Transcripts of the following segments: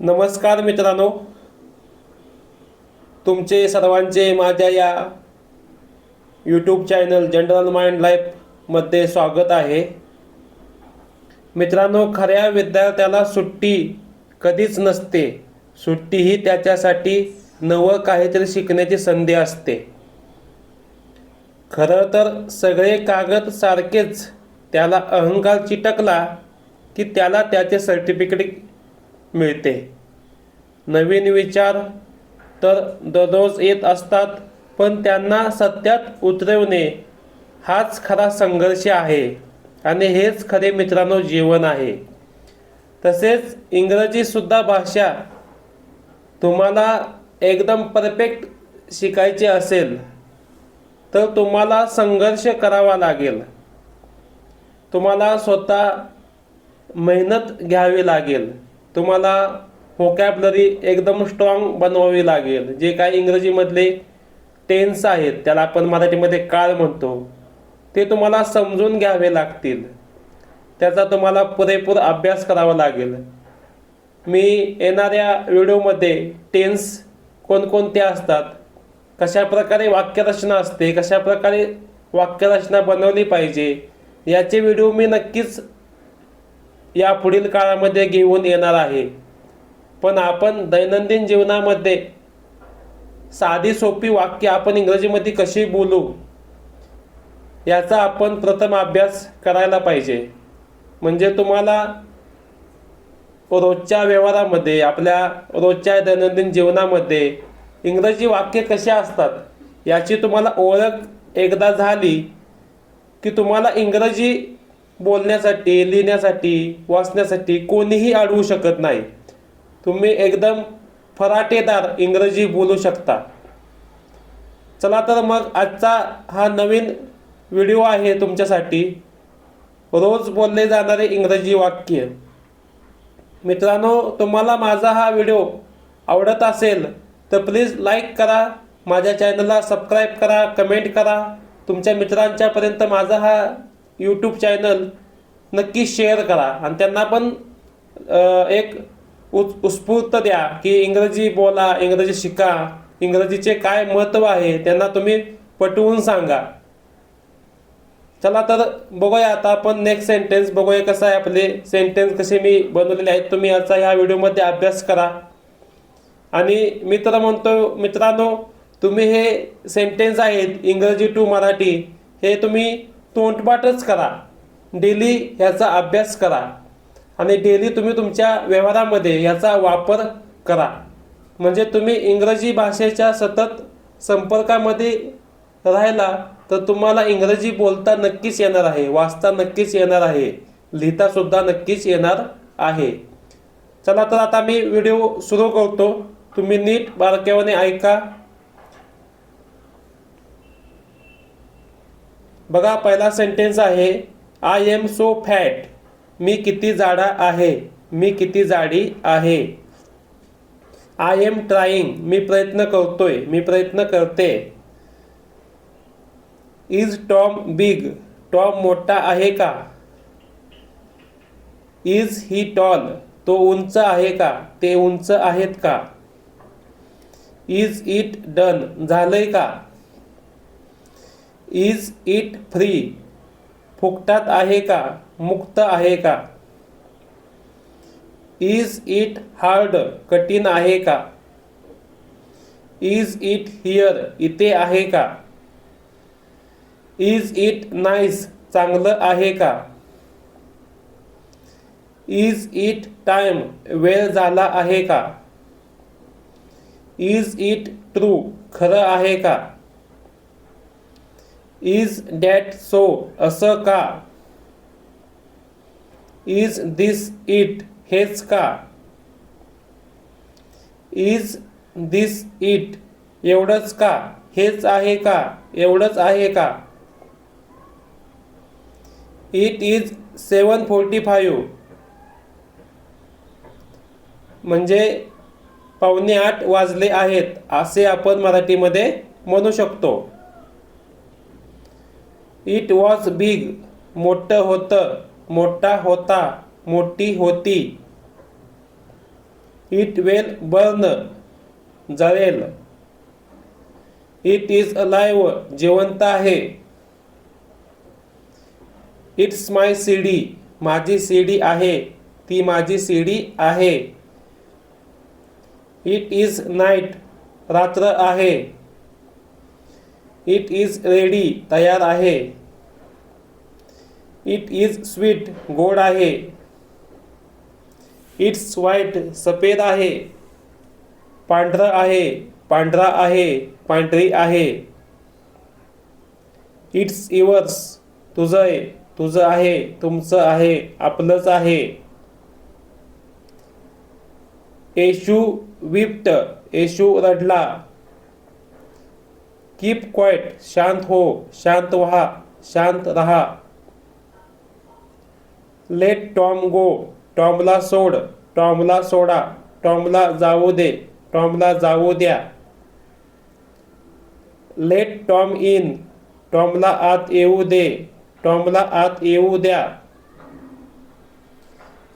नमस्कार मित्रांनो. तुमचे सर्वांचे माझ्या या यूट्यूब चॅनल जनरल माइंड लाईफमध्ये स्वागत आहे. मित्रांनो खऱ्या विद्यार्थ्याला सुट्टी कधीच नसते. सुट्टी ही त्याच्यासाठी नवं काहीतरी शिकण्याची संधी असते. खरं तर सगळे कागद सारखेच त्याला अहंकार चिटकला की त्याला त्याचे सर्टिफिकेट मिळते. नवीन विचार तर दररोज येत असतात पण त्यांना सत्यात उतरवणे हाच खरा संघर्ष आहे आणि हेच खरे मित्रांनो जीवन आहे. तसेच इंग्रजीसुद्धा भाषा तुम्हाला एकदम परफेक्ट शिकायची असेल तर तुम्हाला संघर्ष करावा लागेल. तुम्हाला स्वतः मेहनत घ्यावी लागेल. तुम्हाला व्होकॅबलरी एकदम स्ट्रॉंग बनवावी लागेल. जे काही इंग्रजीमधले टेन्स आहेत त्याला आपण मराठीमध्ये काळ म्हणतो ते तुम्हाला समजून घ्यावे लागतील. त्याचा तुम्हाला पुरेपूर अभ्यास करावा लागेल. मी येणाऱ्या व्हिडिओमध्ये टेन्स कोणकोणते असतात कशा प्रकारे वाक्यरचना असते कशा प्रकारे वाक्यरचना बनवली पाहिजे याचे व्हिडिओ मी नक्कीच या पुढील काळामध्ये घेऊन येणार आहे. पण आपण दैनंदिन जीवनामध्ये साधी सोपी वाक्य आपण इंग्रजीमध्ये कशी बोलू याचा आपण प्रथम अभ्यास करायला पाहिजे. म्हणजे तुम्हाला रोजच्या व्यवहारामध्ये आपल्या रोजच्या दैनंदिन जीवनामध्ये इंग्रजी वाक्य कशी असतात याची तुम्हाला ओळख एकदा झाली की तुम्हाला इंग्रजी बोलण्यासाठी लिहिण्यासाठी वाचण्यासाठी कोणीही अडवू शकत नाही. तुम्ही एकदम फराटेदार इंग्रजी बोलू शकता. चला तर मग आजचा हा नवीन व्हिडिओ आहे तुमच्यासाठी. रोज बोलले जाणारे इंग्रजी वाक्य. मित्रांनो तुम्हाला माझा हा व्हिडिओ आवडत असेल तर प्लीज लाईक करा माझ्या चॅनलला सबस्क्राईब करा कमेंट करा. तुमच्या मित्रांच्यापर्यंत माझा हा यूट्यूब चॅनल नक्की शेअर करा. आणि त्यांना पण एक उत् उत्स्फूर्त द्या की इंग्रजी बोला इंग्रजी शिका इंग्रजीचे काय महत्त्व आहे त्यांना तुम्ही पटवून सांगा. चला तर बघूया आता आपण नेक्स्ट सेंटेन्स बघूया कसं आहे आपले सेंटेन्स कसे मी बनवलेले आहेत. तुम्ही याचा ह्या व्हिडिओमध्ये अभ्यास करा. आणि मित्र म्हणतो मित्रांनो तुम्ही हे सेंटेन्स आहेत इंग्रजी टू मराठी हे तुम्ही तोंडपाठच करा. डेली ह्याचा अभ्यास करा. आणि डेली तुम्ही तुमच्या व्यवहारामध्ये याचा वापर करा. म्हणजे तुम्ही इंग्रजी भाषेच्या सतत संपर्कामध्ये राहिला तर तुम्हाला इंग्रजी बोलता नक्कीच येणार आहे वाचता नक्कीच येणार आहे लिहितासुद्धा नक्कीच येणार आहे. चला तर आता मी व्हिडिओ सुरू करतो. तुम्ही नीट बारक्याने ऐका. बघा पहिला सेंटेन्स आहे आय एम सो फॅट मी किती जाडा आहे. मी किती जाडी आहे. आय एम ट्राईंग मी प्रयत्न करतोय. मी प्रयत्न करते. इज टॉम बिग टॉम मोठा आहे का? इज ही टॉल तो उंच आहे का? ते उंच आहेत का? इज इट डन झालंय का? इज इट फ्री फुकटात आहे का? मुक्त आहे का? इज इट हार्ड कठीण आहे का? इज इट हिअर इथे आहे का? इज इट नाईस चांगलं आहे का? इज इट टाइम वेळ झाला आहे का? इज इट ट्रू खरं आहे का? इज डॅट सो असं का? इज दिस इट हेच का? इज दिस इट एवढंच का? हेच आहे का? एवढंच आहे का? It is seven forty five म्हणजे पावणे आठ वाजले आहेत असे आपण मराठीमध्ये म्हणू शकतो. इट वॉज बिग मोठं होतं. मोठा होता. मोठी होती. इट वेल बर्न जळेल. इट इज अलाइव जिवंत आहे. इट्स माय सीडी माझी सीडी आहे. ती माझी सीडी आहे. इट इज नाईट रात्र आहे. इट इज रेडी तयार आहे. इट इज स्वीट गोड आहे. इट्स व्हाईट सफेद आहे. पांढरं आहे पांढरा आहे पांढरी आहे. इट्स इवर्स तुझं आहे तुझं आहे तुमचं आहे आपलंच आहे. येशू विप्ट येशू रडला. कीप क्वाईट शांत हो. शांत व्हा. शांत रहा. लेट टॉम गो टॉमला सोड. टॉमला सोडा. टॉमला जाऊ दे. टॉमला जाऊ द्या. लेट टॉम इन टॉमला आत येऊ दे. टॉमला आत येऊ द्या.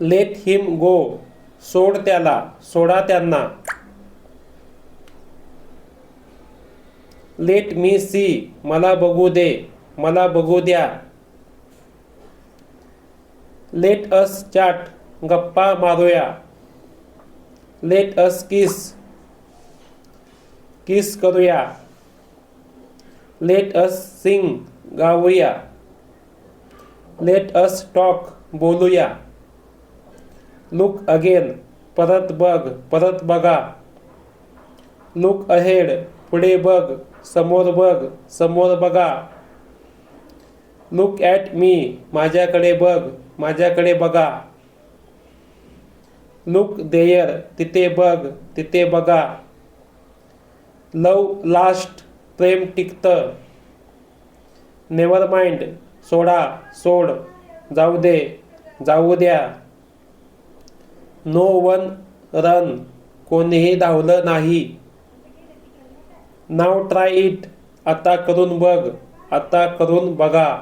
लेट हिम गो सोड त्याला. सोडा त्यांना. लेट मी सी मला बघू दे. मला बघू द्या. लेट अस चाट गप्पा मारूया. लेट अस किस किस करूया. लेट अस सिंग गाऊया. लेट अस टॉक बोलूया. लुक अगेन परत बघ. परत बघा. लुक अहेड पुढे बघ. समोर बघ समोर बघा. लुक ॲट मी माझ्याकडे बघ माझ्याकडे बघा. लुक देयर तिथे बघ तिथे बघा. लव लास्ट प्रेम टिकतं. नेवर माइंड सोडा सोड. जाऊ दे जाऊ द्या. नो वन रन कोणीही धावलं नाही. नाव ट्राय इट आता करून बघ आता करून बघा.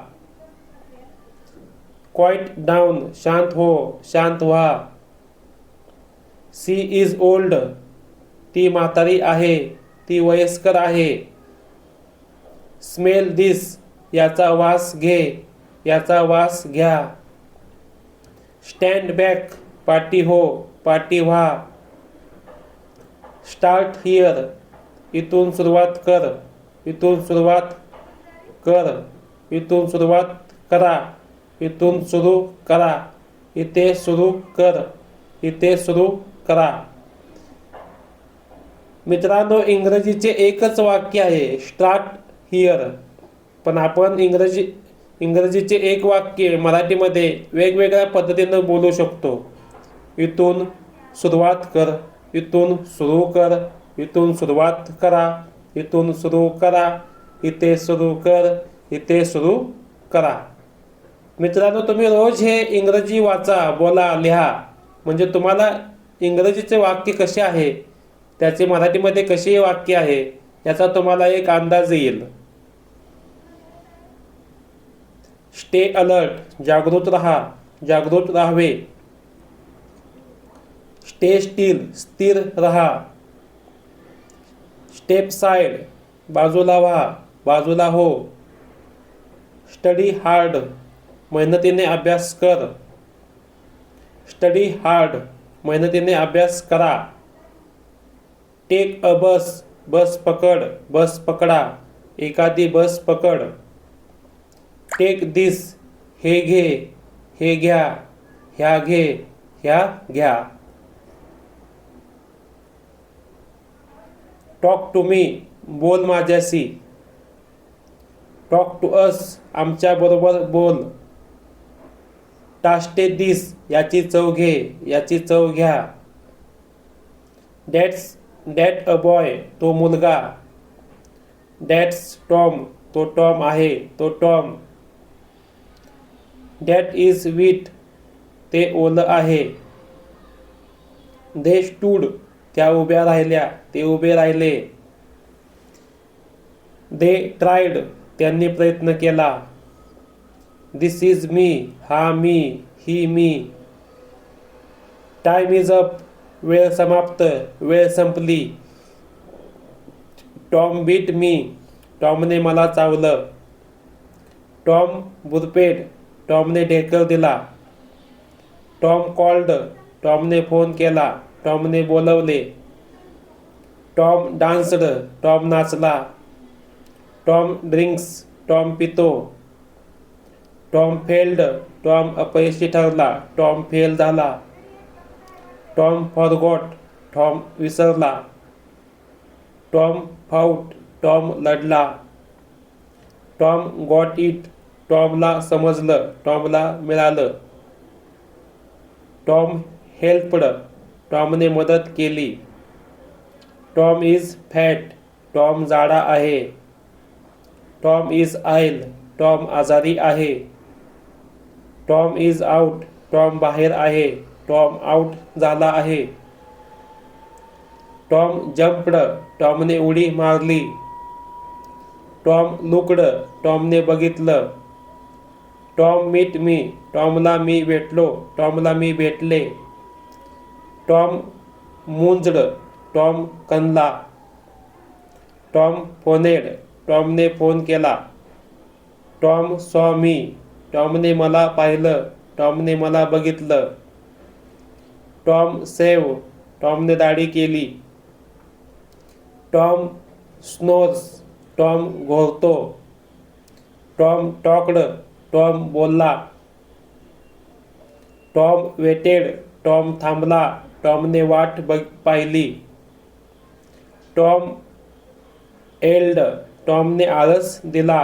क्वाईट डाऊन शांत हो शांत व्हा. सी इज ओल्ड ती म्हातारी आहे ती वयस्कर आहे. स्मेल दिस याचा वास घे याचा वास घ्या. स्टँड बॅक पाठी हो पाठी व्हा. स्टार्ट हिअर इथून सुरुवात कर. इथून सुरुवात कर. इथून सुरुवात करा. इथून सुरू करा. इथे सुरू कर. इथे सुरू करा. मित्रांनो इंग्रजीचे एकच वाक्य आहे स्टार्ट हिअर पण आपण इंग्रजी इंग्रजीचे एक वाक्य मराठीमध्ये वेगवेगळ्या पद्धतीनं बोलू शकतो. इथून सुरुवात कर. इथून सुरू कर. इथून सुरुवात करा इथून सुरू करा इथे सुरू कर इथे सुरू करा. मित्रांनो तुम्ही रोज हे इंग्रजी वाचा बोला लिहा. म्हणजे तुम्हाला इंग्रजीचे वाक्य कसे आहे त्याचे मराठीमध्ये कसे वाक्य आहे याचा तुम्हाला एक अंदाज येईल. स्टे अलर्ट जागृत राहा जागृत राहावे. स्टे स्टील स्थिर रहा. स्टेप साइड बाजूला व्हा बाजूला हो. स्टडी हार्ड मेहनतीने अभ्यास कर. स्टडी हार्ड मेहनतीने अभ्यास करा. टेक अ बस बस पकड बस पकडा. एखादी बस पकड. टेक दिस हे घे हे घ्या ह्या घे ह्या घ्या. टॉक टू मी बोल माझ्याशी. टॉक टू अस आमच्याबरोबर बोल. टास्टे दिस याची चव घे. याची चव घ्या. डॅट्स डॅट अ बॉय तो मुलगा. डॅट्स टॉम तो टॉम आहे. तो टॉम डॅट इज वीट ते ओलं आहे. दे स्टूड त्या उभ्या राहिल्या ते उभे राहिले. दे ट्रायड त्यांनी प्रयत्न केला. दिस इज मी हा मी ही मी. टाईम इज अप वेळ समाप्त वेळ संपली. टॉम बीट मी टॉमने मला चावलं. टॉम बुरपेट टॉमने ढेकर दिला. टॉम कॉल्ड टॉमने फोन केला. टॉमने बोलवले टॉम डान्सड टॉम नाचला, टॉम ड्रिंक्स, टॉम पितो, टॉम फेल्ड, टॉम अपयशी ठरला, टॉम फेल झाला, टॉम फॉरगॉट, टॉम विसरला, टॉम फाऊट, टॉम लढला, टॉम गॉट इट, टॉमला समजलं, टॉमला मिळालं, टॉम हेल्पड टॉमने मदत केली. Tom is fat. टॉम जाडा आहे. Tom is oil. टॉम आजारी आहे. टॉम इज आउट टॉम बाहेर आहे. टॉम आउट झाला आहे. टॉम जम्पड टॉमने उडी मारली. Tom looked. टॉमने बघितलं. Tom meet me. टॉमला मी भेटलो. टॉमला मी भेटले. टॉम मुंजड टॉम कनला टॉम फोनेड टॉमने फोन केला. टॉम सॉ मी टॉमने मला पाहिलं टॉमने मला बघितलं. टॉम सेव टॉमने दाढी केली. टॉम स्नोर्स टॉम घोरतो टॉम टॉकड टॉम बोलला. टॉम वेटेड टॉम थांबला. टॉमने वाट बघ पाहिली टॉम एल्ड टॉमने आळस दिला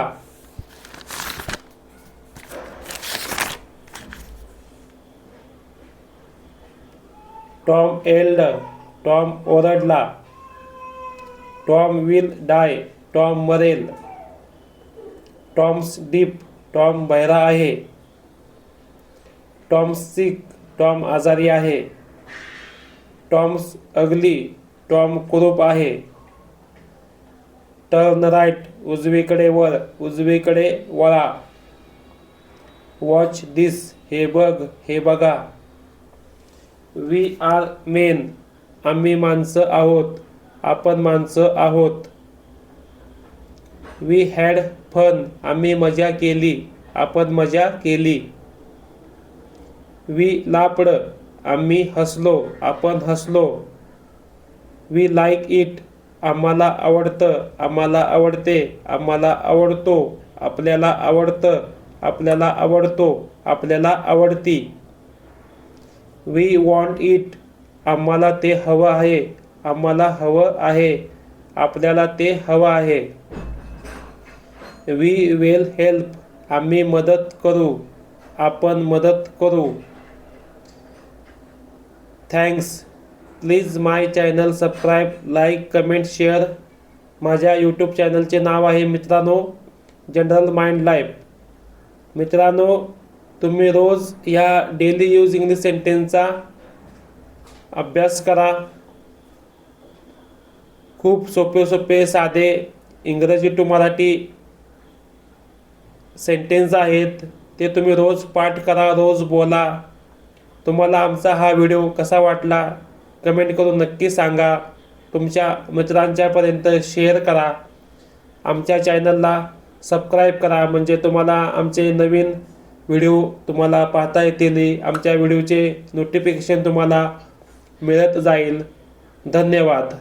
टॉम एल्ड टॉम ओरडला टॉम विल डाय टॉम मरेल टॉम्स डीप टॉम बहिरा आहे टॉम सिक टॉम आजारी आहे टॉम्स अगली टॉम कुरूप आहे. टर्न राईट उजवीकडे वर उजवीकडे वळा. वॉच दिस हे बघ हे बघा. वी आर मेन आम्ही माणसं आहोत आपण माणसं आहोत. वी हॅड फन आम्ही मजा केली आपण मजा केली. वी लापड आम्ही हसलो आपण हसलो. वी लाईक इट आम्हाला आवडतं. आम्हाला आवडते. आम्हाला आवडतो. आपल्याला आवडतं. आपल्याला आवडतो. आपल्याला आवडती. वी वॉन्ट इट आम्हाला ते हवं आहे. आम्हाला हवं आहे. आपल्याला ते हवं आहे. वी विल हेल्प आम्ही मदत करू. आपण मदत करू. Thanks please my channel subscribe like comment share माझ्या यूट्यूब चॅनलचे नाव आहे मित्रांनो जनरल माइंड लाईफ मित्रांनो तुम्ही रोज या डेली यूज इंग्लिश सेंटेन्सचा अभ्यास करा. खूप सोपे सोपे साधे इंग्रजी टू मराठी सेंटेन्स आहेत. ते तुम्ही रोज पाठ करा रोज बोला. तुम्हाला आमचा हा व्हिडिओ कसा वाटला कमेंट करून नक्की सांगा. तुमच्या मित्रांच्यापर्यंत शेअर करा. आमच्या चॅनलला सबस्क्राईब करा. म्हणजे तुम्हाला आमचे नवीन व्हिडिओ तुम्हाला पाहता येतील आमच्या व्हिडिओचे नोटिफिकेशन तुम्हाला मिळत जाईल. धन्यवाद.